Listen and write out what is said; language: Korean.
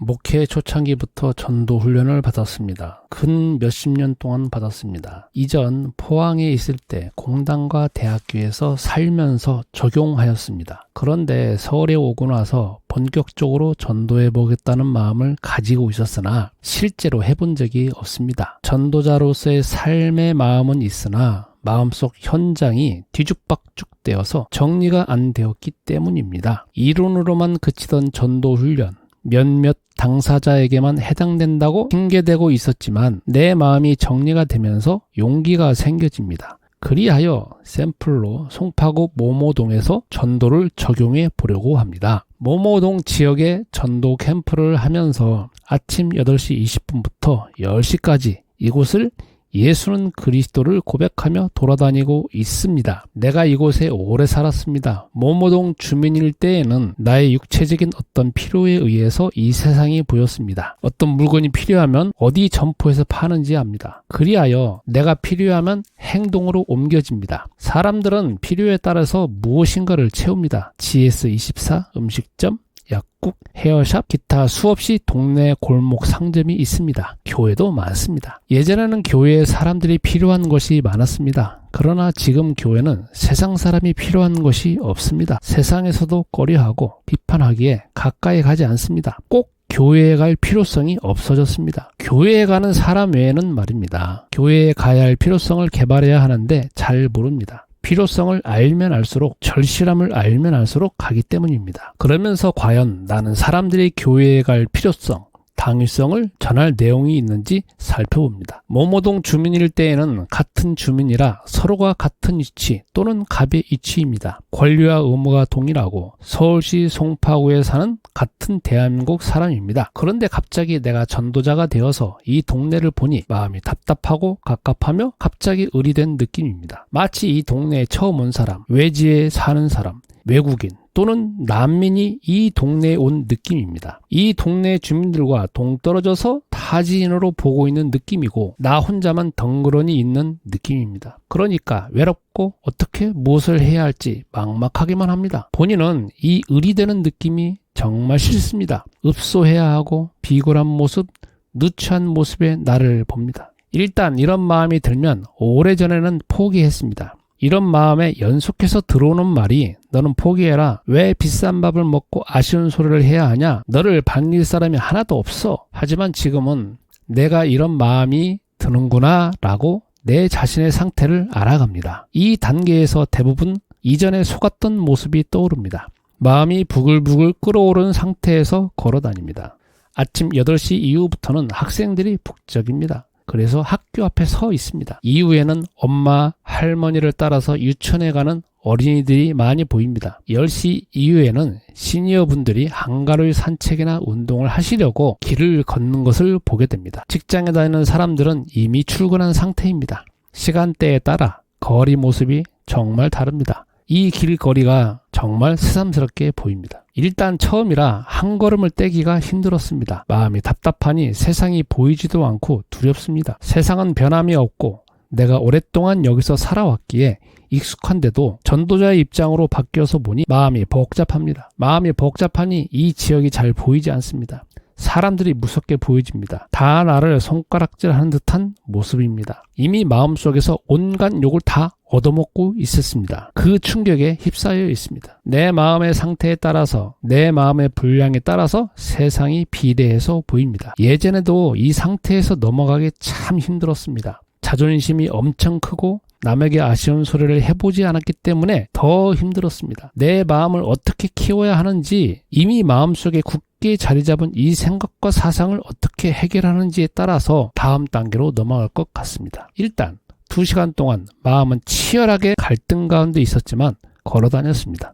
목회 초창기부터 전도 훈련을 받았습니다. 근 몇십 년 동안 받았습니다. 이전 포항에 있을 때 공단과 대학교에서 살면서 적용하였습니다. 그런데 서울에 오고 나서 본격적으로 전도해 보겠다는 마음을 가지고 있었으나 실제로 해본 적이 없습니다. 전도자로서의 삶의 마음은 있으나 마음속 현장이 뒤죽박죽 되어서 정리가 안 되었기 때문입니다. 이론으로만 그치던 전도 훈련, 몇몇 당사자에게만 해당된다고 핑계대고 있었지만 내 마음이 정리가 되면서 용기가 생겨집니다. 그리하여 샘플로 송파구 모모동에서 전도를 적용해 보려고 합니다. 모모동 지역에 전도 캠프를 하면서 아침 8시 20분부터 10시까지 이곳을 예수는 그리스도를 고백하며 돌아다니고 있습니다. 내가 이곳에 오래 살았습니다. 모모동 주민일 때에는 나의 육체적인 어떤 필요에 의해서 이 세상이 보였습니다. 어떤 물건이 필요하면 어디 점포에서 파는지 압니다. 그리하여 내가 필요하면 행동으로 옮겨집니다. 사람들은 필요에 따라서 무엇인가를 채웁니다. GS24 음식점, 약국, 헤어샵, 기타 수없이 동네 골목 상점이 있습니다. 교회도 많습니다. 예전에는 교회에 사람들이 필요한 것이 많았습니다. 그러나 지금 교회는 세상 사람이 필요한 것이 없습니다. 세상에서도 꺼려하고 비판하기에 가까이 가지 않습니다. 꼭 교회에 갈 필요성이 없어졌습니다. 교회에 가는 사람 외에는 말입니다. 교회에 가야 할 필요성을 개발해야 하는데 잘 모릅니다. 필요성을 알면 알수록 절실함을 알면 알수록 가기 때문입니다. 그러면서 과연 나는 사람들이 교회에 갈 필요성, 당위성을 전할 내용이 있는지 살펴봅니다. 모모동 주민일 때에는 같은 주민이라 서로가 같은 위치 또는 갑의 위치입니다. 권리와 의무가 동일하고 서울시 송파구에 사는 같은 대한민국 사람입니다. 그런데 갑자기 내가 전도자가 되어서 이 동네를 보니 마음이 답답하고 갑갑하며 갑자기 의리된 느낌입니다. 마치 이 동네에 처음 온 사람, 외지에 사는 사람, 외국인 또는 난민이 이 동네에 온 느낌입니다. 이 동네 주민들과 동떨어져서 타지인으로 보고 있는 느낌이고 나 혼자만 덩그러니 있는 느낌입니다. 그러니까 외롭고 어떻게 무엇을 해야 할지 막막하기만 합니다. 본인은 이 의리되는 느낌이 정말 싫습니다. 읍소해야 하고 비굴한 모습, 누추한 모습의 나를 봅니다. 일단 이런 마음이 들면 오래전에는 포기했습니다. 이런 마음에 연속해서 들어오는 말이 너는 포기해라. 왜 비싼 밥을 먹고 아쉬운 소리를 해야 하냐? 너를 반길 사람이 하나도 없어. 하지만 지금은 내가 이런 마음이 드는구나 라고 내 자신의 상태를 알아갑니다. 이 단계에서 대부분 이전에 속았던 모습이 떠오릅니다. 마음이 부글부글 끓어오른 상태에서 걸어 다닙니다. 아침 8시 이후부터는 학생들이 북적입니다. 그래서 학교 앞에 서 있습니다. 이후에는 엄마, 할머니를 따라서 유치원에 가는 어린이들이 많이 보입니다. 10시 이후에는 시니어 분들이 한가로이 산책이나 운동을 하시려고 길을 걷는 것을 보게 됩니다. 직장에 다니는 사람들은 이미 출근한 상태입니다. 시간대에 따라 거리 모습이 정말 다릅니다. 이 길거리가 정말 새삼스럽게 보입니다. 일단 처음이라 한 걸음을 떼기가 힘들었습니다. 마음이 답답하니 세상이 보이지도 않고 두렵습니다. 세상은 변함이 없고 내가 오랫동안 여기서 살아왔기에 익숙한데도 전도자의 입장으로 바뀌어서 보니 마음이 복잡합니다. 마음이 복잡하니 이 지역이 잘 보이지 않습니다. 사람들이 무섭게 보여집니다. 다 나를 손가락질하는 듯한 모습입니다. 이미 마음속에서 온갖 욕을 다 얻어먹고 있었습니다. 그 충격에 휩싸여 있습니다. 내 마음의 상태에 따라서 내 마음의 분량에 따라서 세상이 비대해서 보입니다. 예전에도 이 상태에서 넘어가기 참 힘들었습니다. 자존심이 엄청 크고 남에게 아쉬운 소리를 해보지 않았기 때문에 더 힘들었습니다. 내 마음을 어떻게 키워야 하는지 이미 마음속에 굳게 자리 잡은 이 생각과 사상을 어떻게 해결하는지에 따라서 다음 단계로 넘어갈 것 같습니다. 일단 2시간 동안 마음은 치열하게 갈등 가운데 있었지만 걸어 다녔습니다.